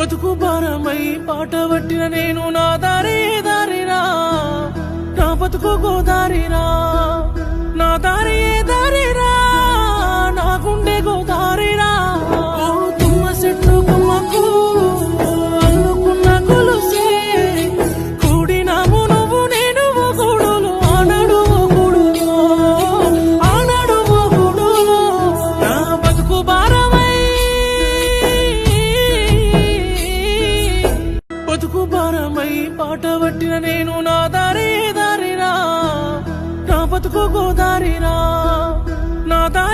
బతుకు భారమై పాట పట్టిన నేను నా దారి దారిరా. నా బతుకు గోదారిరా. నాకు భారమై పాట పట్టిన నేను నా దారి దారిరా నా బతుకు గోదారిరా నా దారి